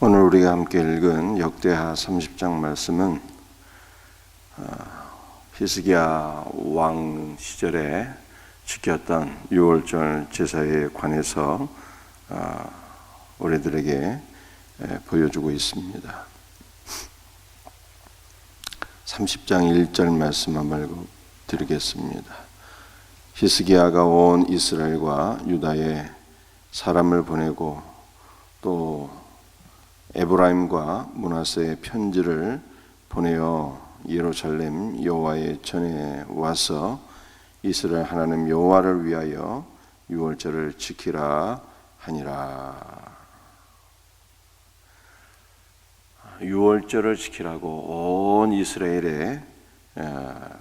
오늘 우리가 함께 읽은 역대하 30장 말씀은 어, 히스기야 왕 시절에 지켰던 유월절 제사에 관해서 어, 우리들에게 보여주고 있습니다. 30장 1절 말씀 한번 드리겠습니다. 히스기야가 온 이스라엘과 유다에 사람을 보내고 또 에브라임과 문하세의 편지를 보내어 예루살렘 여호와의 전에 와서 이스라엘 하나님 여호와를 위하여 유월절을 지키라 하니라. 유월절을 지키라고 온 이스라엘에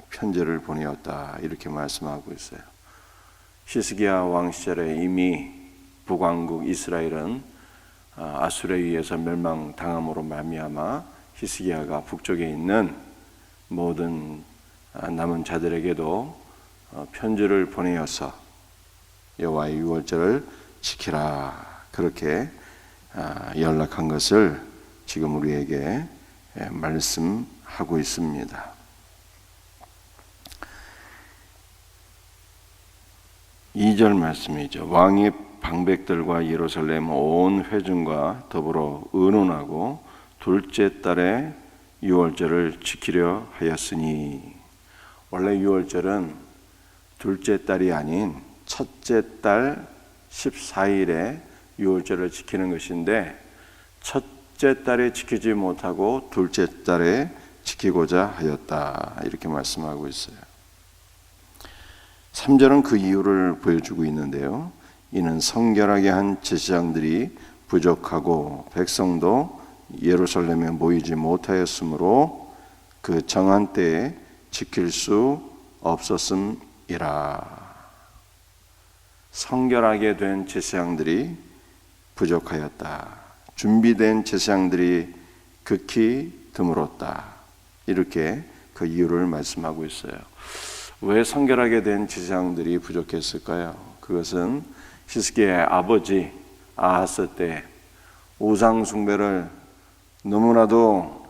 편지를 보내었다 이렇게 말씀하고 있어요. 히스기야 왕 시절에 이미 북왕국 이스라엘은 아수르에 의해서 멸망당함으로 말미암아 히스기야가 북쪽에 있는 모든 남은 자들에게도 편지를 보내어서 여호와의 유월절을 지키라 그렇게 연락한 것을 지금 우리에게 말씀하고 있습니다. 이절 말씀이죠. 왕이 방백들과 예루살렘 온 회중과 더불어 의논하고 둘째 달에 유월절을 지키려 하였으니 원래 유월절은 둘째 달이 아닌 첫째 달 14일에 유월절을 지키는 것인데 첫째 달에 지키지 못하고 둘째 달에 지키고자 하였다 이렇게 말씀하고 있어요. 3절은 그 이유를 보여주고 있는데요. 이는 성결하게 한 제사장들이 부족하고 백성도 예루살렘에 모이지 못하였으므로 그 정한 때에 지킬 수 없었음이라. 성결하게 된 제사장들이 부족하였다. 준비된 제사장들이 극히 드물었다. 이렇게 그 이유를 말씀하고 있어요. 왜 성결하게 된 제사장들이 부족했을까요? 그것은 히스기야의 아버지 아하스 때 우상 숭배를 너무나도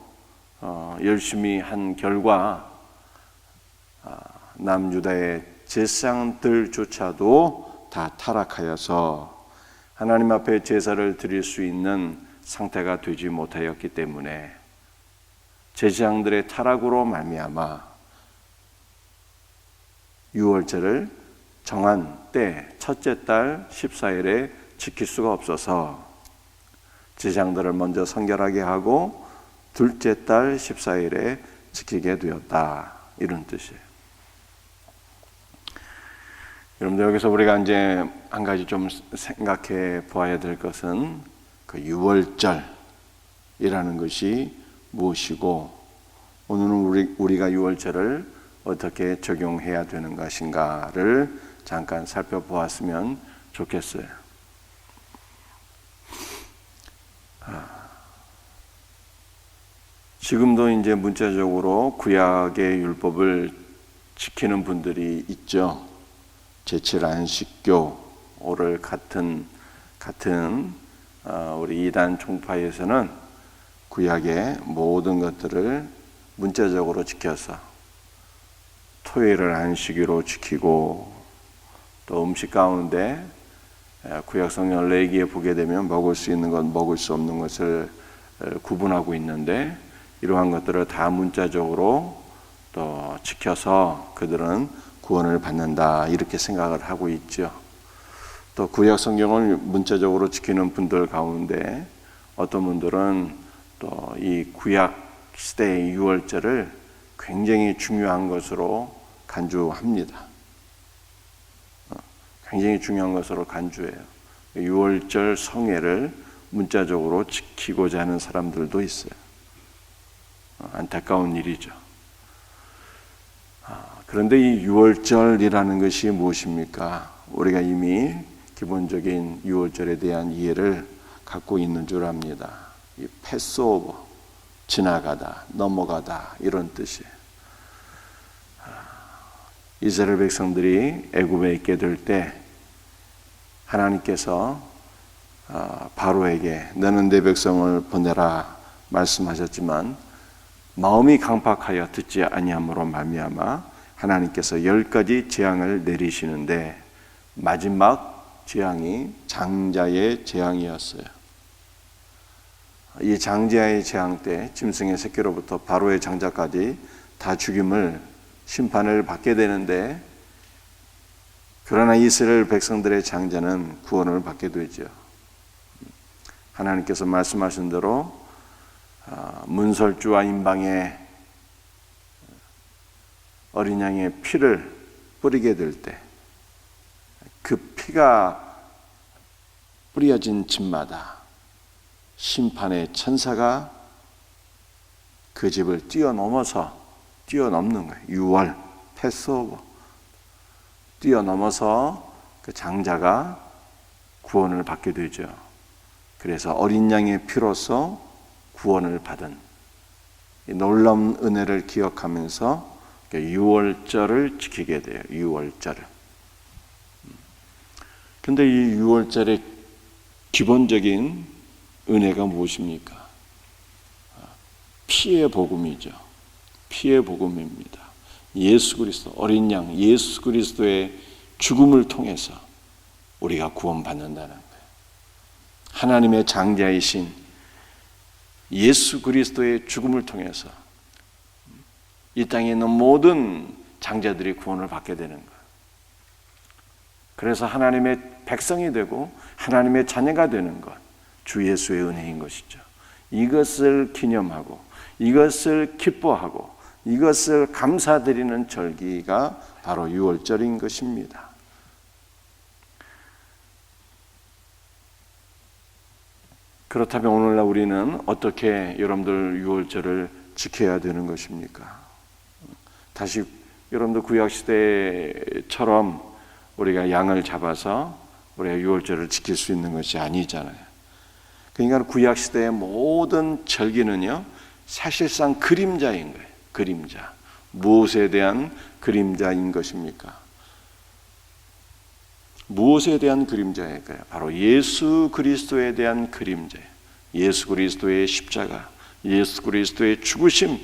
어, 열심히 한 결과 아, 남유다의 제사장들조차도 다 타락하여서 하나님 앞에 제사를 드릴 수 있는 상태가 되지 못하였기 때문에 제사장들의 타락으로 말미암아 유월절을 정한 때 첫째 달 14일에 지킬 수가 없어서 제장들을 먼저 성결하게 하고 둘째 달 14일에 지키게 되었다. 이런 뜻이에요. 여러분들 여기서 우리가 이제 한 가지 좀 생각해 보아야 될 것은 그 유월절이라는 것이 무엇이고 오늘은 우리 우리가 유월절을 어떻게 적용해야 되는 것인가를 잠깐 살펴보았으면 좋겠어요. 아, 지금도 이제 문자적으로 구약의 율법을 지키는 분들이 있죠. 제칠 안식교를 같은 같은 어, 우리 이단 총파에서는 구약의 모든 것들을 문자적으로 지켜서 토요일을 안식일로 지키고 또 음식 가운데 구약 성경 레기에 보게 되면 먹을 수 있는 것, 먹을 수 없는 것을 구분하고 있는데 이러한 것들을 다 문자적으로 또 지켜서 그들은 구원을 받는다 이렇게 생각을 하고 있죠. 또 구약 성경을 문자적으로 지키는 분들 가운데 어떤 분들은 또 이 구약 시대의 유월절을 굉장히 중요한 것으로 간주합니다. 어, 굉장히 중요한 것으로 간주해요. 유월절 성회를 문자적으로 지키고자 하는 사람들도 있어요. 어, 안타까운 일이죠. 아, 그런데 이 유월절이라는 것이 무엇입니까? 우리가 이미 기본적인 유월절에 대한 이해를 갖고 있는 줄 압니다. 이 패스오버, 지나가다, 넘어가다 이런 뜻이에요. 이스라엘 백성들이 애굽에 있게 될 때 하나님께서 아, 바로에게 너는 내 백성을 보내라 말씀하셨지만 마음이 강팍하여 듣지 아니함으로 말미암아 하나님께서 열 가지 재앙을 내리시는데 마지막 재앙이 장자의 재앙이었어요. 이 장자의 재앙 때 짐승의 새끼로부터 바로의 장자까지 다 죽임을 심판을 받게 되는데 그러나 이스라엘 백성들의 장자는 구원을 받게 되죠. 하나님께서 말씀하신 대로 아, 문설주와 임방에 어린 양의 피를 뿌리게 될 때 그 피가 뿌려진 집마다 심판의 천사가 그 집을 뛰어넘어서 뛰어넘는 거예요. 6월 패스오버 뛰어넘어서 그 장자가 구원을 받게 되죠. 그래서 어린 양의 피로서 구원을 받은 이 놀라운 은혜를 기억하면서 6월절을 지키게 돼요. 6월절을. 근데 이 6월절의 기본적인 은혜가 무엇입니까? 피의 복음이죠. 피의 복음입니다. 예수 그리스도 어린 양 예수 그리스도의 죽음을 통해서 우리가 구원받는다는 거예요. 하나님의 장자이신 예수 그리스도의 죽음을 통해서 이 땅에 있는 모든 장자들이 구원을 받게 되는 거예요. 그래서 하나님의 백성이 되고 하나님의 자녀가 되는 것, 주 예수의 은혜인 것이죠. 이것을 기념하고 이것을 기뻐하고 이것을 감사드리는 절기가 바로 6월절인 것입니다. 그렇다면 오늘날 우리는 어떻게 여러분들 6월절을 지켜야 되는 것입니까? 다시 여러분들 구약 시대처럼 우리가 양을 잡아서 우리가 6월절을 지킬 수 있는 것이 아니잖아요. 그러니까 구약 시대의 모든 절기는요, 사실상 그림자인 거예요. 그림자. 무엇에 대한 그림자인 것입니까? 무엇에 대한 그림자일까요? 바로 예수 그리스도에 대한 그림자. 예수 그리스도의 십자가, 예수 그리스도의 죽으심,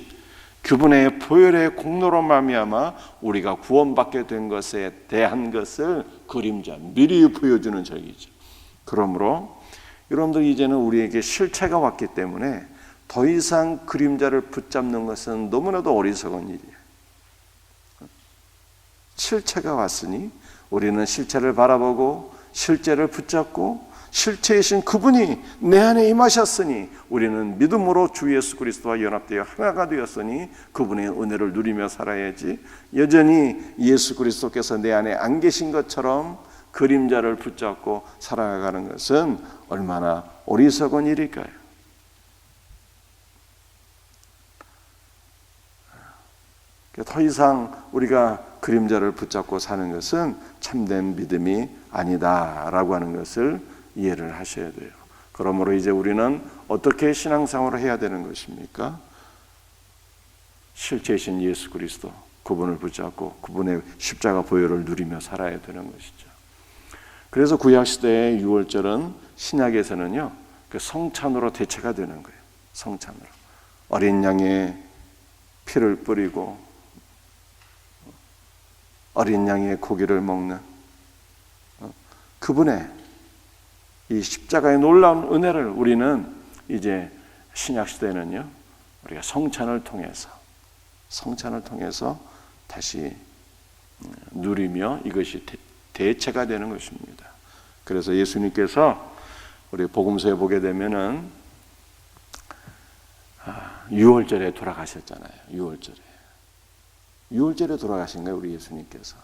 그분의 보혈의 공로로 말미암아 우리가 구원받게 된 것에 대한 것을 그림자 미리 보여주는 절기죠. 그러므로 여러분들 이제는 우리에게 실체가 왔기 때문에 더 이상 그림자를 붙잡는 것은 너무나도 어리석은 일이에요. 실체가 왔으니 우리는 실체를 바라보고 실제를 붙잡고 실체이신 그분이 내 안에 임하셨으니 우리는 믿음으로 주 예수 그리스도와 연합되어 하나가 되었으니 그분의 은혜를 누리며 살아야지 여전히 예수 그리스도께서 내 안에 안 계신 것처럼 그림자를 붙잡고 살아가는 것은 얼마나 어리석은 일일까요? 더 이상 우리가 그림자를 붙잡고 사는 것은 참된 믿음이 아니다라고 하는 것을 이해를 하셔야 돼요. 그러므로 이제 우리는 어떻게 신앙생활을 해야 되는 것입니까? 실제이신 예수 그리스도 그분을 붙잡고 그분의 십자가 보혈을 누리며 살아야 되는 것이죠. 그래서 구약 시대의 유월절은 신약에서는요 그 성찬으로 대체가 되는 거예요. 성찬으로 어린 양의 피를 뿌리고 어린 양의 고기를 먹는 어, 그분의 이 십자가의 놀라운 은혜를 우리는 이제 신약 시대는요 우리가 성찬을 통해서 성찬을 통해서 다시 음, 누리며 이것이 대체가 되는 것입니다. 그래서 예수님께서 우리 복음서에 보게 되면은 6월절에 아, 돌아가셨잖아요. 6월절에. 6월절에 돌아가신 거예요, 우리 예수님께서.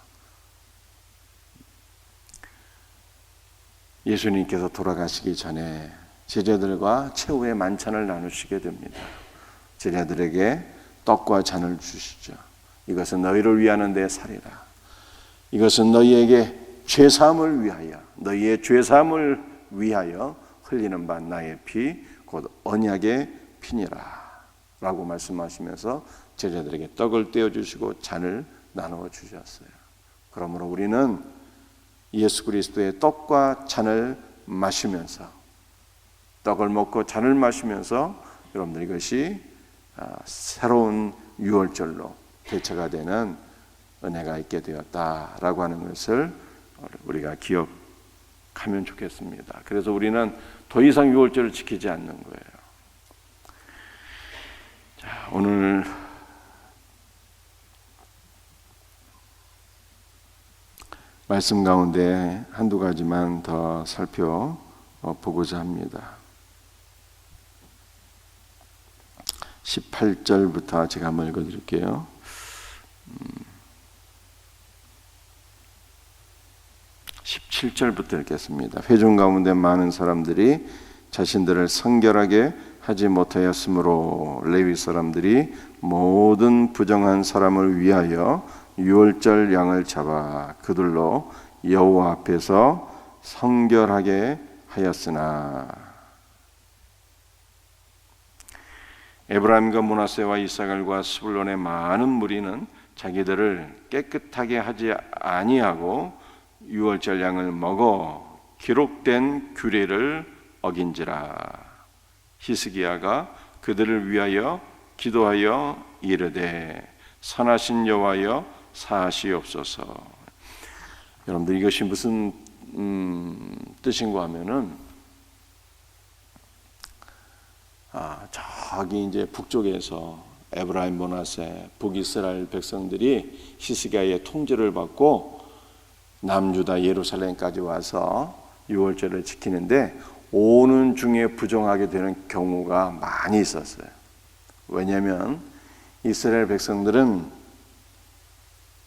예수님께서 돌아가시기 전에 제자들과 최후의 만찬을 나누시게 됩니다. 제자들에게 떡과 잔을 주시죠. 이것은 너희를 위하는 내 살이라. 이것은 너희에게 죄 사함을 위하여 너희의 죄 사함을 위하여 흘리는 바 나의 피 곧 언약의 피니라 라고 말씀하시면서 제자들에게 떡을 떼어 주시고 잔을 나누어 주셨어요. 그러므로 우리는 예수 그리스도의 떡과 잔을 마시면서 떡을 먹고 잔을 마시면서 여러분들 이것이 아, 새로운 유월절로 대처가 되는 은혜가 있게 되었다라고 하는 것을 우리가 기억하면 좋겠습니다. 그래서 우리는 더 이상 유월절을 지키지 않는 거예요. 자, 오늘 말씀 가운데 한두 가지만 더 살펴보고자 합니다. 18절부터 제가 한번 읽어 드릴게요. 17절부터 읽겠습니다. 회중 가운데 많은 사람들이 자신들을 성결하게 하지 못하였으므로 레위 사람들이 모든 부정한 사람을 위하여 유월절 양을 잡아 그들로 여호와 앞에서 성결하게 하였으나. 에브라임과 문하세와 이사갈과 스불론의 많은 무리는 자기들을 깨끗하게 하지 아니하고 유월절 양을 먹어 기록된 규례를 어긴지라. 히스기야가 그들을 위하여 기도하여 이르되 선하신 여호와여 사하시옵소서. 여러분들 이것이 무슨 음, 뜻인가 하면은 아, 저기 이제 북쪽에서 에브라임 모나세 북이스라엘 백성들이 히스기야의 통제를 받고 남유다 예루살렘까지 와서 유월절을 지키는데 오는 중에 부정하게 되는 경우가 많이 있었어요. 왜냐하면 이스라엘 백성들은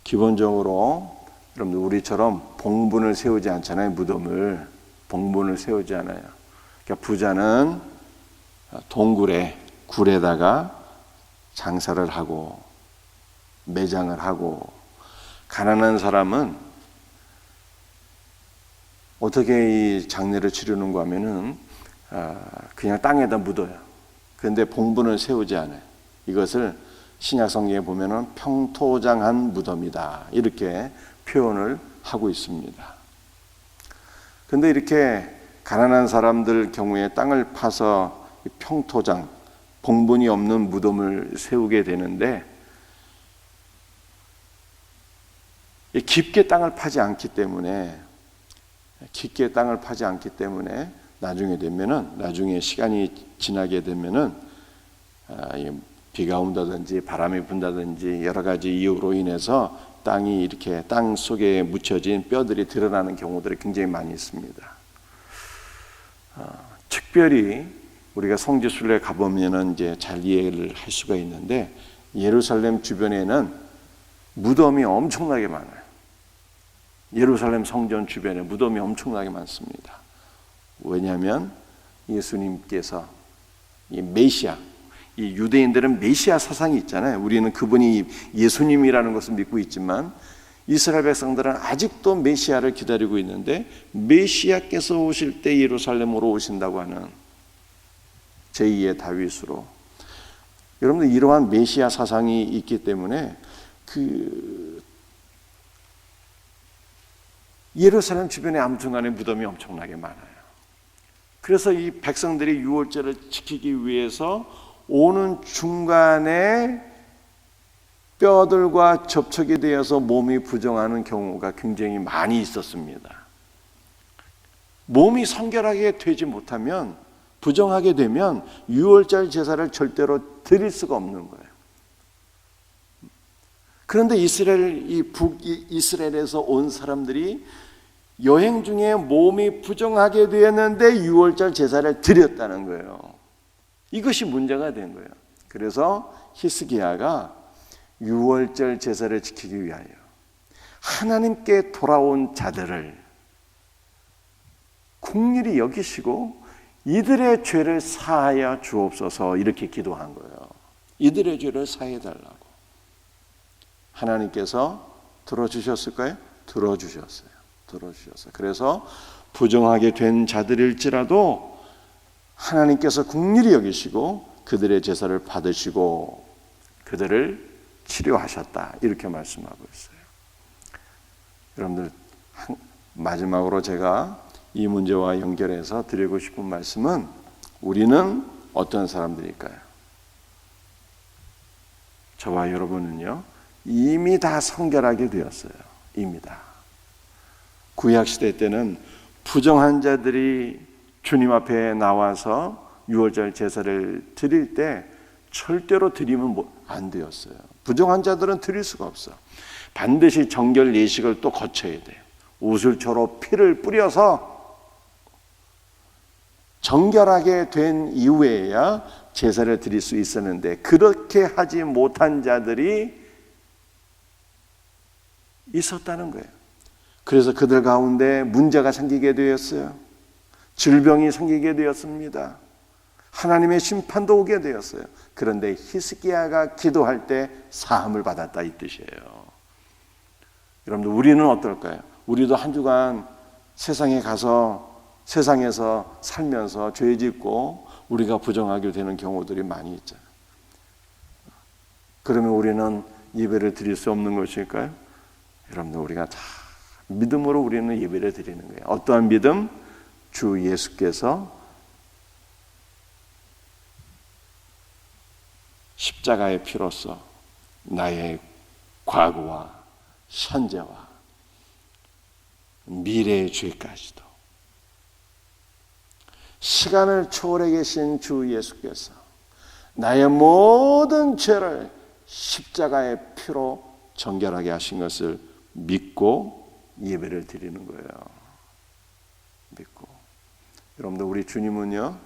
기본적으로 여러분들 우리처럼 봉분을 세우지 않잖아요. 무덤을 봉분을 세우지 않아요. 그러니까 부자는 동굴에 굴에다가 장사를 하고 매장을 하고 가난한 사람은 어떻게 이 장례를 치르는가 하면은 그냥 땅에다 묻어요. 그런데 봉분을 세우지 않아요. 이것을 신약 성경에 보면은 평토장한 무덤이다. 이렇게 표현을 하고 있습니다. 근데 이렇게 가난한 사람들 경우에 땅을 파서 평토장, 봉분이 없는 무덤을 세우게 되는데 깊게 땅을 파지 않기 때문에 깊게 땅을 파지 않기 때문에 나중에 되면은 나중에 시간이 지나게 되면은 아, 비가 온다든지 바람이 분다든지 여러 가지 이유로 인해서 땅이 이렇게 땅 속에 묻혀진 뼈들이 드러나는 경우들이 굉장히 많이 있습니다. 아, 특별히 우리가 성지순례 가보면은 이제 잘 이해를 할 수가 있는데 예루살렘 주변에는 무덤이 엄청나게 많아요. 예루살렘 성전 주변에 무덤이 엄청나게 많습니다. 왜냐하면 예수님께서 이 메시아, 이 유대인들은 메시아 사상이 있잖아요. 우리는 그분이 예수님이라는 것을 믿고 있지만 이스라엘 백성들은 아직도 메시아를 기다리고 있는데 메시아께서 오실 때 예루살렘으로 오신다고 하는 제2의 다윗으로 여러분들 이러한 메시아 사상이 있기 때문에 그 예루살렘 주변에 아무튼간에 무덤이 엄청나게 많아요. 그래서 이 백성들이 유월절을 지키기 위해서 오는 중간에 뼈들과 접촉이 되어서 몸이 부정하는 경우가 굉장히 많이 있었습니다. 몸이 성결하게 되지 못하면 부정하게 되면 유월절 제사를 절대로 드릴 수가 없는 거예요. 그런데 이스라엘 이 북이스라엘에서 온 사람들이 여행 중에 몸이 부정하게 되었는데 6월절 제사를 드렸다는 거예요. 이것이 문제가 된 거예요. 그래서 히스기야가 6월절 제사를 지키기 위하여 하나님께 돌아온 자들을 국률이 여기시고 이들의 죄를 사하여 주옵소서 이렇게 기도한 거예요. 이들의 죄를 사해 달라고. 하나님께서 들어주셨을까요? 들어주셨어요. 들어주셨어요. 그래서 부정하게 된 자들일지라도 하나님께서 국률이 여기시고 그들의 제사를 받으시고 그들을 치료하셨다. 이렇게 말씀하고 있어요. 여러분들 마지막으로 제가 이 문제와 연결해서 드리고 싶은 말씀은 우리는 어떤 사람들일까요? 저와 여러분은요, 이미 다 성결하게 되었어요. 이미 다. 구약시대 때는 부정한 자들이 주님 앞에 나와서 유월절 제사를 드릴 때 절대로 드리면 뭐- 안 되었어요. 부정한 자들은 드릴 수가 없어. 반드시 정결 예식을 또 거쳐야 돼. 우슬초로 피를 뿌려서 정결하게 된 이후에야 제사를 드릴 수 있었는데 그렇게 하지 못한 자들이 있었다는 거예요. 그래서 그들 가운데 문제가 생기게 되었어요. 질병이 생기게 되었습니다. 하나님의 심판도 오게 되었어요. 그런데 히스기야가 기도할 때 사함을 받았다 이 뜻이에요. 여러분들 우리는 어떨까요? 우리도 한 주간 세상에 가서 세상에서 살면서 죄 짓고 우리가 부정하게 되는 경우들이 많이 있잖아요. 그러면 우리는 예배를 드릴 수 없는 것일까요? 여러분들 우리가 다 믿음으로 우리는 예배를 드리는 거예요. 어떠한 믿음? 주 예수께서 십자가의 피로써 나의 과거와 현재와 미래의 죄까지도 시간을 초월해 계신 주 예수께서 나의 모든 죄를 십자가의 피로 정결하게 하신 것을 믿고 예배를 드리는 거예요. 믿고. 여러분들 우리 주님은요.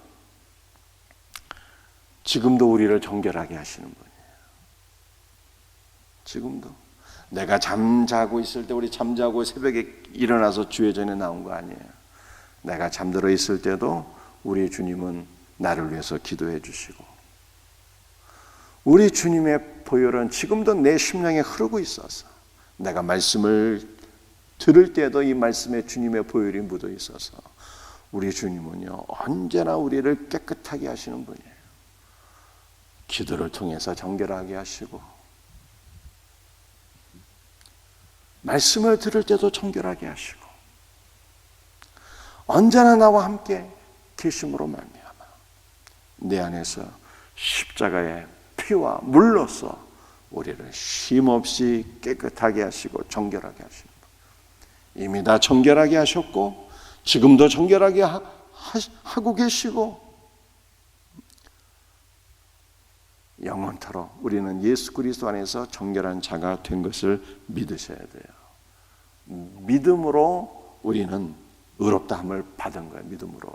지금도 우리를 정결하게 하시는 분이에요. 지금도. 내가 잠자고 있을 때 우리 잠자고 새벽에 일어나서 주의 전에 나온 거 아니에요. 내가 잠들어 있을 때도 우리 주님은 나를 위해서 기도해 주시고 우리 주님의 보혈은 지금도 내 심령에 흐르고 있어서 내가 말씀을 들을 때도 이 말씀에 주님의 보혈이 묻어 있어서 우리 주님은요 언제나 우리를 깨끗하게 하시는 분이에요. 기도를 통해서 정결하게 하시고 말씀을 들을 때도 정결하게 하시고 언제나 나와 함께 계심으로 말미암아 내 안에서 십자가의 피와 물로써 우리를 쉼없이 깨끗하게 하시고 정결하게 하시는 분. 이미 다 정결하게 하셨고 지금도 정결하게 하, 고 계시고 영원토록 우리는 예수 그리스도 안에서 정결한 자가 된 것을 믿으셔야 돼요. 믿음으로 우리는 의롭다함을 받은 거예요. 믿음으로.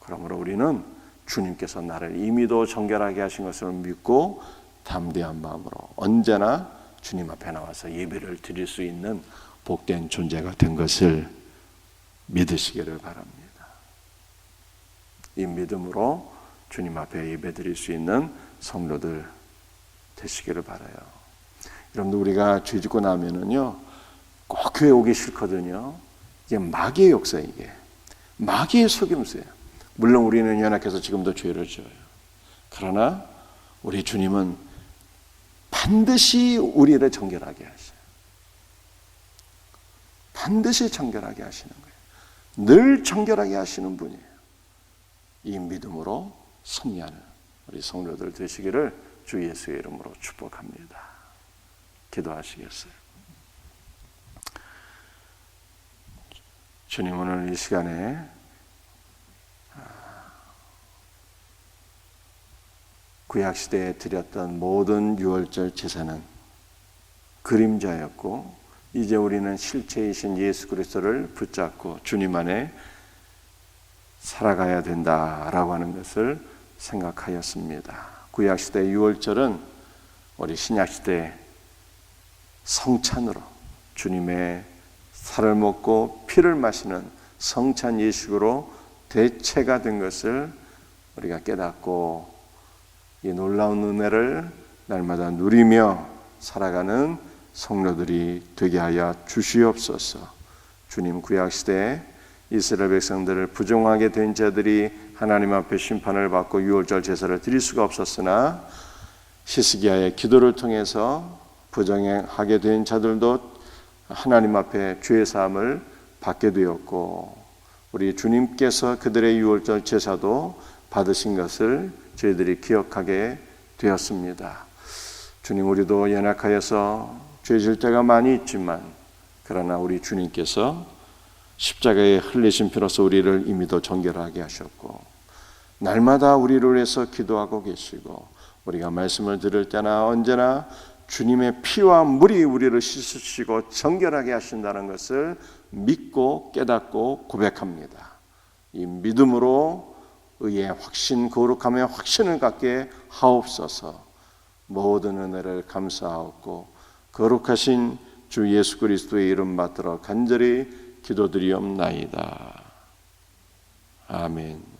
그러므로 우리는 주님께서 나를 이미도 정결하게 하신 것을 믿고 담대한 마음으로 언제나 주님 앞에 나와서 예배를 드릴 수 있는 복된 존재가 된 것을 믿으시기를 바랍니다. 이 믿음으로 주님 앞에 예배 드릴 수 있는 성도들 되시기를 바라요. 여러분들 우리가 죄 짓고 나면은요, 꼭 교회 오기 싫거든요. 이게 마귀의 역사 이게. 마귀의 속임수예요. 물론 우리는 연약해서 지금도 죄를 지어요. 그러나 우리 주님은 반드시 우리를 정결하게 하셔요. 반드시 정결하게 하시는 거예요. 늘 정결하게 하시는 분이에요. 이 믿음으로 승리하는 우리 성도들 되시기를 주 예수의 이름으로 축복합니다. 기도하시겠어요? 주님 오늘 이 시간에 구약 시대에 드렸던 모든 유월절 제사는 그림자였고 이제 우리는 실체이신 예수 그리스도를 붙잡고 주님 안에 살아가야 된다라고 하는 것을 생각하였습니다. 구약 시대 유월절은 우리 신약 시대 성찬으로 주님의 살을 먹고 피를 마시는 성찬 예식으로 대체가 된 것을 우리가 깨닫고 이 놀라운 은혜를 날마다 누리며 살아가는 성도들이 되게 하여 주시옵소서. 주님 구약 시대에 이스라엘 백성들을 부정하게 된 자들이 하나님 앞에 심판을 받고 유월절 제사를 드릴 수가 없었으나 시스기야의 기도를 통해서 부정하게 된 자들도 하나님 앞에 죄 사함을 받게 되었고 우리 주님께서 그들의 유월절 제사도 받으신 것을 저희들이 기억하게 되었습니다. 주님 우리도 연약하여서 죄질 때가 많이 있지만 그러나 우리 주님께서 십자가에 흘리신 피로서 우리를 이미 더 정결하게 하셨고 날마다 우리를 위해서 기도하고 계시고 우리가 말씀을 들을 때나 언제나 주님의 피와 물이 우리를 씻으시고 정결하게 하신다는 것을 믿고 깨닫고 고백합니다. 이 믿음으로 의의 확신, 거룩함의 확신을 갖게 하옵소서. 모든 은혜를 감사하옵고 거룩하신 주 예수 그리스도의 이름 받들어 간절히 기도드리옵나이다. 아멘.